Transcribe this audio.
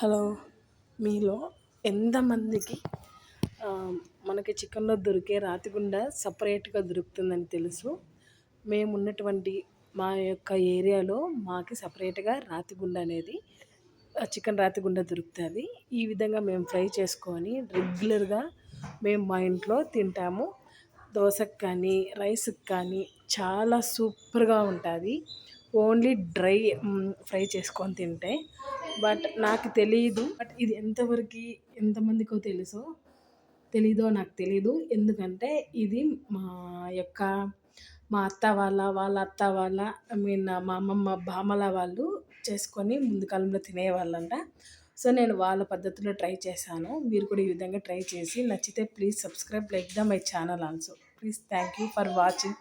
Hello మీలో ఎంతమందికి మనకి చికెన్లో దొరికే రాతి గుండ సపరేట్గా దొరుకుతుందని తెలుసు. మేము ఉన్నటువంటి మా యొక్క ఏరియాలో మాకు సపరేట్గా రాతి గుండ అనేది చికెన్ రాతి గుండ దొరుకుతుంది. ఈ విధంగా మేము ఫ్రై చేసుకొని రెగ్యులర్గా మేము మా ఇంట్లో తింటాము. దోశకు కానీ రైస్కి కానీ చాలా సూపర్గా ఉంటుంది. ఓన్లీ డ్రై ఫ్రై చేసుకొని తింటే బట్ నాకు తెలియదు బట్ ఇది ఎంతవరకు ఎంతమందికో తెలుసో. తెలీదో నాకు తెలీదు. ఎందుకంటే ఇది మా యొక్క మా అత్త వాళ్ళ వాళ్ళ అత్త వాళ్ళ ఐ మీన్ మా అమ్మమ్మ బామల వాళ్ళు చేసుకొని ముందు కాలంలో తినేవాళ్ళంట. సో నేను వాళ్ళ పద్ధతిలో ట్రై చేశాను. మీరు కూడా ఈ విధంగా ట్రై చేసి నచ్చితే please subscribe like the my channel also. Please thank you for watching.